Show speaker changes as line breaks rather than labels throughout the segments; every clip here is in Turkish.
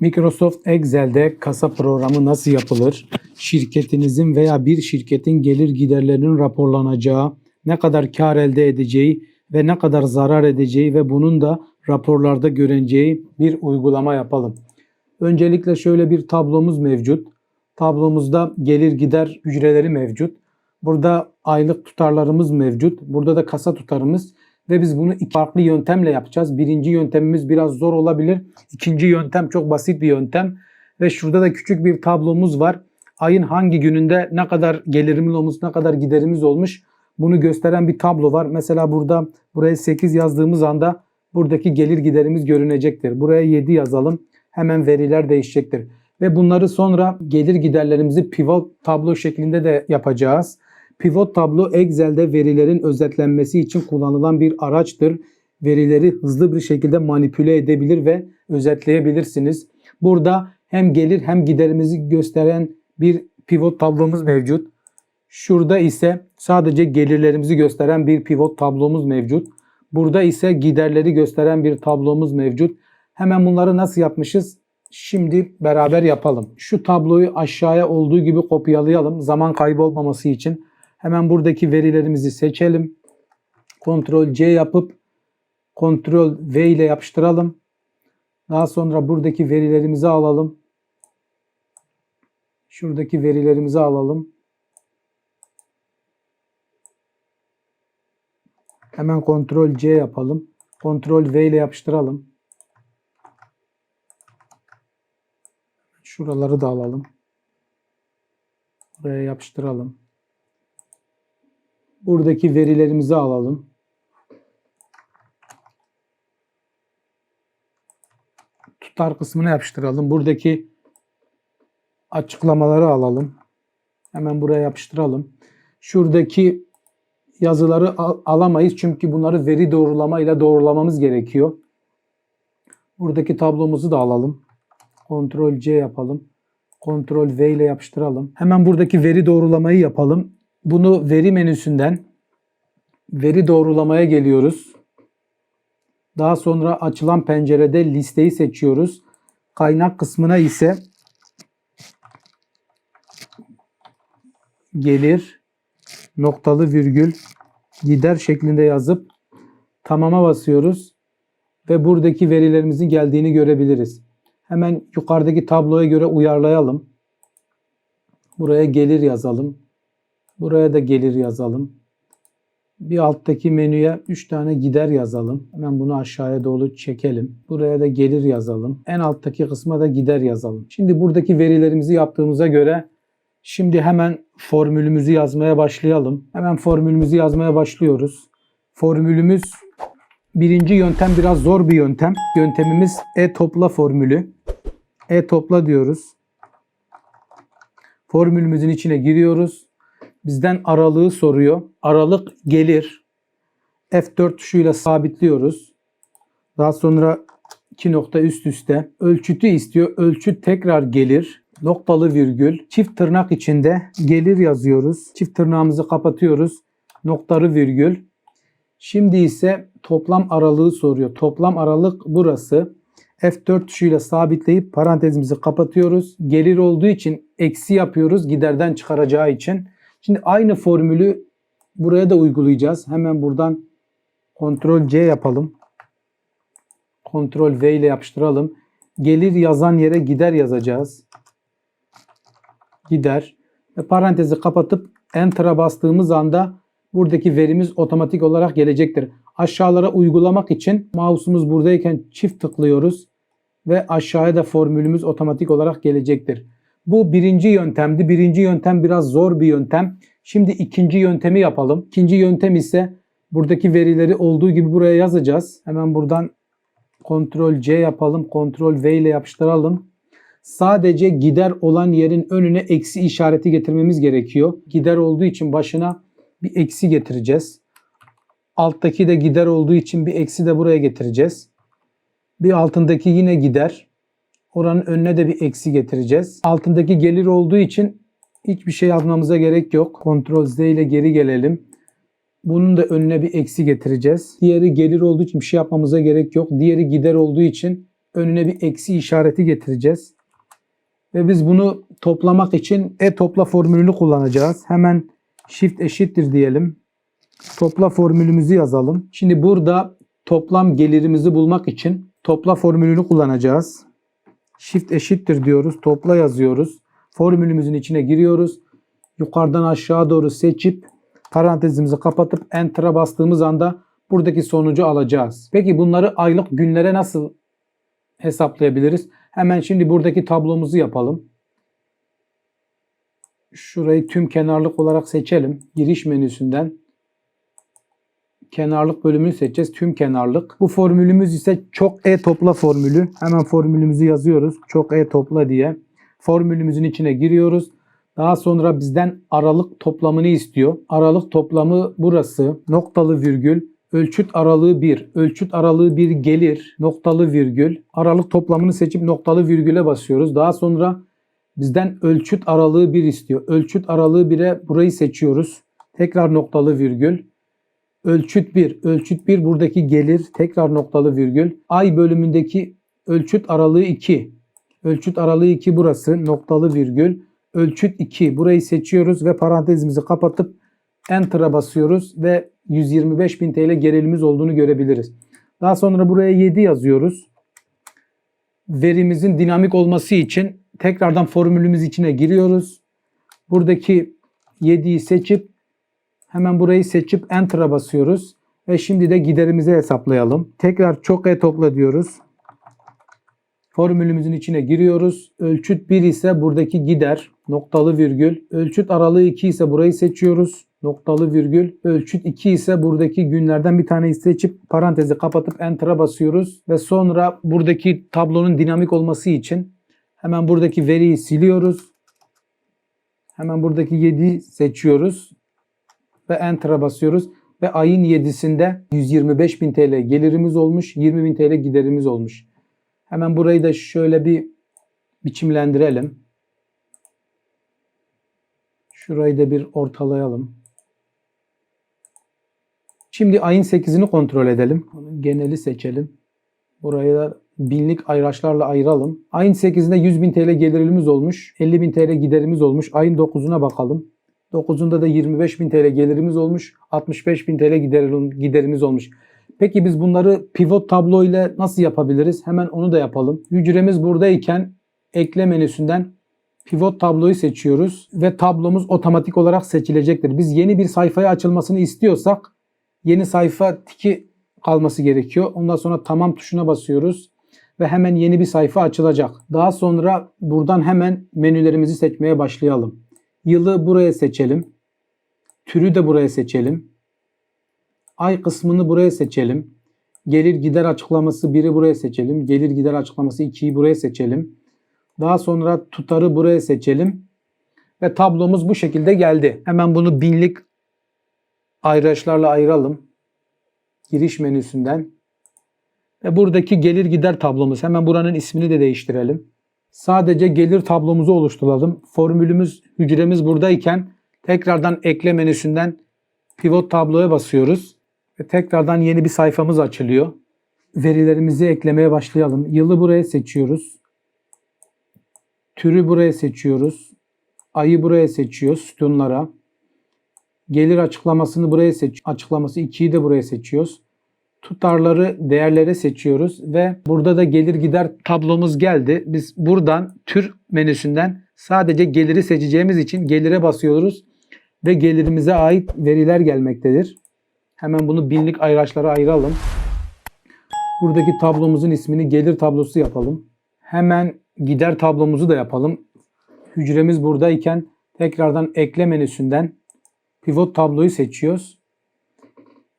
Microsoft Excel'de kasa programı nasıl yapılır? Şirketinizin veya bir şirketin gelir giderlerinin raporlanacağı, ne kadar kar elde edeceği ve ne kadar zarar edeceği ve bunun da raporlarda görüneceği bir uygulama yapalım. Öncelikle şöyle bir tablomuz mevcut. Tablomuzda gelir gider hücreleri mevcut. Burada aylık tutarlarımız mevcut. Burada da kasa tutarımız ve biz bunu iki farklı yöntemle yapacağız. Birinci yöntemimiz biraz zor olabilir. İkinci yöntem çok basit bir yöntem. Ve şurada da küçük bir tablomuz var. Ayın hangi gününde ne kadar gelirimiz olmuş, ne kadar giderimiz olmuş bunu gösteren bir tablo var. Mesela burada buraya 8 yazdığımız anda buradaki gelir giderimiz görünecektir. Buraya 7 yazalım. Hemen veriler değişecektir. Ve bunları sonra gelir giderlerimizi pivot tablo şeklinde de yapacağız. Pivot tablo Excel'de verilerin özetlenmesi için kullanılan bir araçtır. Verileri hızlı bir şekilde manipüle edebilir ve özetleyebilirsiniz. Burada hem gelir hem giderimizi gösteren bir pivot tablomuz mevcut. Şurada ise sadece gelirlerimizi gösteren bir pivot tablomuz mevcut. Burada ise giderleri gösteren bir tablomuz mevcut. Hemen bunları nasıl yapmışız? Şimdi beraber yapalım. Şu tabloyu aşağıya olduğu gibi kopyalayalım. Zaman kaybı olmaması için. Hemen buradaki verilerimizi seçelim. Ctrl C yapıp Ctrl V ile yapıştıralım. Daha sonra buradaki verilerimizi alalım. Şuradaki verilerimizi alalım. Hemen Ctrl C yapalım. Ctrl V ile yapıştıralım. Şuraları da alalım. Buraya yapıştıralım. Buradaki verilerimizi alalım. Tutar kısmına yapıştıralım. Buradaki açıklamaları alalım. Hemen buraya yapıştıralım. Şuradaki yazıları al- alamayız çünkü bunları veri doğrulama ile doğrulamamız gerekiyor. Buradaki tablomuzu da alalım. Ctrl C yapalım. Ctrl V ile yapıştıralım. Hemen buradaki veri doğrulamayı yapalım. Bunu veri menüsünden veri doğrulamaya geliyoruz. Daha sonra açılan pencerede listeyi seçiyoruz. Kaynak kısmına ise gelir noktalı virgül gider şeklinde yazıp tamama basıyoruz ve buradaki verilerimizin geldiğini görebiliriz. Hemen yukarıdaki tabloya göre uyarlayalım. Buraya gelir yazalım. Buraya da gelir yazalım. Bir alttaki menüye 3 tane gider yazalım. Hemen bunu aşağıya doğru çekelim. Buraya da gelir yazalım. En alttaki kısma da gider yazalım. Şimdi buradaki verilerimizi yaptığımıza göre şimdi hemen formülümüzü yazmaya başlayalım. Hemen formülümüzü yazmaya başlıyoruz. Formülümüz birinci yöntem biraz zor bir yöntem. Yöntemimiz e-topla formülü. E-topla diyoruz. Formülümüzün içine giriyoruz. Bizden aralığı soruyor. Aralık gelir. F4 tuşuyla sabitliyoruz. Daha sonra iki nokta üst üste. Ölçütü istiyor. Ölçüt tekrar gelir. Noktalı virgül. Çift tırnak içinde gelir yazıyoruz. Çift tırnağımızı kapatıyoruz. Noktalı virgül. Şimdi ise toplam aralığı soruyor. Toplam aralık burası. F4 tuşuyla sabitleyip parantezimizi kapatıyoruz. Gelir olduğu için eksi yapıyoruz giderden çıkaracağı için. Şimdi aynı formülü buraya da uygulayacağız. Hemen buradan Ctrl C yapalım. Ctrl V ile yapıştıralım. Gelir yazan yere gider yazacağız. Gider. Ve parantezi kapatıp Enter'a bastığımız anda buradaki verimiz otomatik olarak gelecektir. Aşağılara uygulamak için mouse'umuz buradayken çift tıklıyoruz ve aşağıya da formülümüz otomatik olarak gelecektir. Bu birinci yöntemdi. Birinci yöntem biraz zor bir yöntem. Şimdi ikinci yöntemi yapalım. İkinci yöntem ise buradaki verileri olduğu gibi buraya yazacağız. Hemen buradan Ctrl C yapalım. Ctrl V ile yapıştıralım. Sadece gider olan yerin önüne eksi işareti getirmemiz gerekiyor. Gider olduğu için başına bir eksi getireceğiz. Alttaki de gider olduğu için bir eksi de buraya getireceğiz. Bir altındaki yine gider. Oranın önüne de bir eksi getireceğiz. Altındaki gelir olduğu için hiçbir şey yazmamıza gerek yok. Ctrl Z ile geri gelelim. Bunun da önüne bir eksi getireceğiz. Diğeri gelir olduğu için bir şey yapmamıza gerek yok. Diğeri gider olduğu için önüne bir eksi işareti getireceğiz. Ve biz bunu toplamak için e topla formülünü kullanacağız. Hemen shift eşittir diyelim. Topla formülümüzü yazalım. Şimdi burada toplam gelirimizi bulmak için topla formülünü kullanacağız. Shift eşittir diyoruz. Topla yazıyoruz. Formülümüzün içine giriyoruz. Yukarıdan aşağı doğru seçip parantezimizi kapatıp enter'a bastığımız anda buradaki sonucu alacağız. Peki bunları aylık günlere nasıl hesaplayabiliriz? Hemen şimdi buradaki tablomuzu yapalım. Şurayı tüm kenarlık olarak seçelim. Giriş menüsünden kenarlık bölümünü seçeceğiz. Tüm kenarlık. Bu formülümüz ise çok e topla formülü. Hemen formülümüzü yazıyoruz. Çok e topla diye. Formülümüzün içine giriyoruz. Daha sonra bizden aralık toplamını istiyor. Aralık toplamı burası. Noktalı virgül. Ölçüt aralığı 1. Ölçüt aralığı 1 gelir. Noktalı virgül. Aralık toplamını seçip noktalı virgüle basıyoruz. Daha sonra bizden ölçüt aralığı 1 istiyor. Ölçüt aralığı 1'e burayı seçiyoruz. Tekrar noktalı virgül. Ölçüt 1. Ölçüt 1 buradaki gelir. Tekrar noktalı virgül. Ay bölümündeki ölçüt aralığı 2. Ölçüt aralığı 2 burası. Noktalı virgül. Ölçüt 2. Burayı seçiyoruz ve parantezimizi kapatıp Enter'a basıyoruz ve 125.000 TL gelirimiz olduğunu görebiliriz. Daha sonra buraya 7 yazıyoruz. Verimizin dinamik olması için tekrardan formülümüz içine giriyoruz. Buradaki 7'yi seçip hemen burayı seçip Enter'a basıyoruz. Ve şimdi de giderimizi hesaplayalım. Tekrar çok e topla diyoruz. Formülümüzün içine giriyoruz. Ölçüt 1 ise buradaki gider noktalı virgül. Ölçüt aralığı 2 ise burayı seçiyoruz. Noktalı virgül. Ölçüt 2 ise buradaki günlerden bir taneyi seçip parantezi kapatıp enter'a basıyoruz. Ve sonra buradaki tablonun dinamik olması için hemen buradaki veriyi siliyoruz. Hemen buradaki 7'yi seçiyoruz. Ve enter'a basıyoruz. Ve ayın 7'sinde 125.000 TL gelirimiz olmuş. 20.000 TL giderimiz olmuş. Hemen burayı da şöyle bir biçimlendirelim. Şurayı da bir ortalayalım. Şimdi ayın 8'ini kontrol edelim. Geneli seçelim. Burayı da binlik ayraçlarla ayıralım. Ayın 8'inde 100.000 TL gelirimiz olmuş. 50.000 TL giderimiz olmuş. Ayın 9'una bakalım. 9'unda da 25.000 TL gelirimiz olmuş. 65.000 TL giderimiz olmuş. Peki biz bunları pivot tablo ile nasıl yapabiliriz? Hemen onu da yapalım. Hücremiz buradayken ekle menüsünden pivot tabloyu seçiyoruz ve tablomuz otomatik olarak seçilecektir. Biz yeni bir sayfaya açılmasını istiyorsak yeni sayfa tiki kalması gerekiyor. Ondan sonra tamam tuşuna basıyoruz ve hemen yeni bir sayfa açılacak. Daha sonra buradan hemen menülerimizi seçmeye başlayalım. Yılı buraya seçelim. Türü de buraya seçelim. Ay kısmını buraya seçelim. Gelir gider açıklaması 1'i buraya seçelim. Gelir gider açıklaması 2'yi buraya seçelim. Daha sonra tutarı buraya seçelim. Ve tablomuz bu şekilde geldi. Hemen bunu binlik ayraçlarla ayıralım. Giriş menüsünden. Ve buradaki gelir gider tablomuz. Hemen buranın ismini de değiştirelim. Sadece gelir tablomuzu oluşturalım. Formülümüz, hücremiz buradayken tekrardan ekle menüsünden pivot tabloya basıyoruz. Ve tekrardan yeni bir sayfamız açılıyor. Verilerimizi eklemeye başlayalım. Yılı buraya seçiyoruz. Türü buraya seçiyoruz. Ayı buraya seçiyoruz sütunlara. Gelir açıklamasını buraya seç. Açıklaması 2'yi de buraya seçiyoruz. Tutarları değerlere seçiyoruz ve burada da gelir gider tablomuz geldi. Biz buradan tür menüsünden sadece geliri seçeceğimiz için gelire basıyoruz ve gelirimize ait veriler gelmektedir. Hemen bunu binlik ayraçlara ayıralım. Buradaki tablomuzun ismini gelir tablosu yapalım. Hemen gider tablomuzu da yapalım. Hücremiz buradayken tekrardan ekle menüsünden pivot tabloyu seçiyoruz.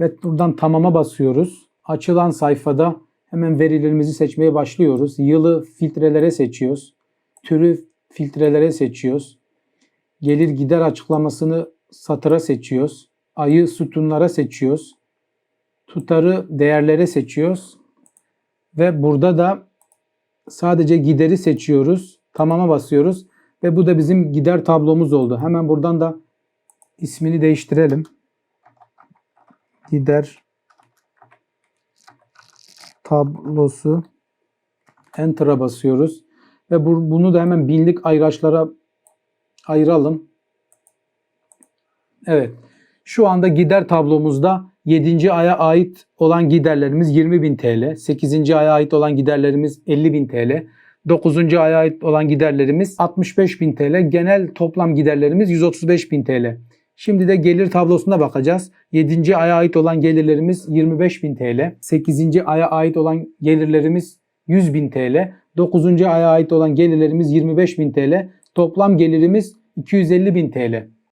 Ve buradan tamama basıyoruz. Açılan sayfada hemen verilerimizi seçmeye başlıyoruz. Yılı filtrelere seçiyoruz. Türü filtrelere seçiyoruz. Gelir gider açıklamasını satıra seçiyoruz. Ayı sütunlara seçiyoruz. Tutarı değerlere seçiyoruz. Ve burada da sadece gideri seçiyoruz. Tamama basıyoruz. Ve bu da bizim gider tablomuz oldu. Hemen buradan da ismini değiştirelim. Gider tablosu Enter'a basıyoruz. Ve bu- bunu da hemen binlik ayraçlara ayıralım. Evet. Şu anda gider tablomuzda 7. aya ait olan giderlerimiz 20.000 TL. 8. aya ait olan giderlerimiz 50.000 TL. 9. aya ait olan giderlerimiz 65.000 TL. Genel toplam giderlerimiz 135.000 TL. Şimdi de gelir tablosuna bakacağız. 7. aya ait olan gelirlerimiz 25.000 TL. 8. aya ait olan gelirlerimiz 100.000 TL. 9. aya ait olan gelirlerimiz 25.000 TL. Toplam gelirimiz 250.000 TL.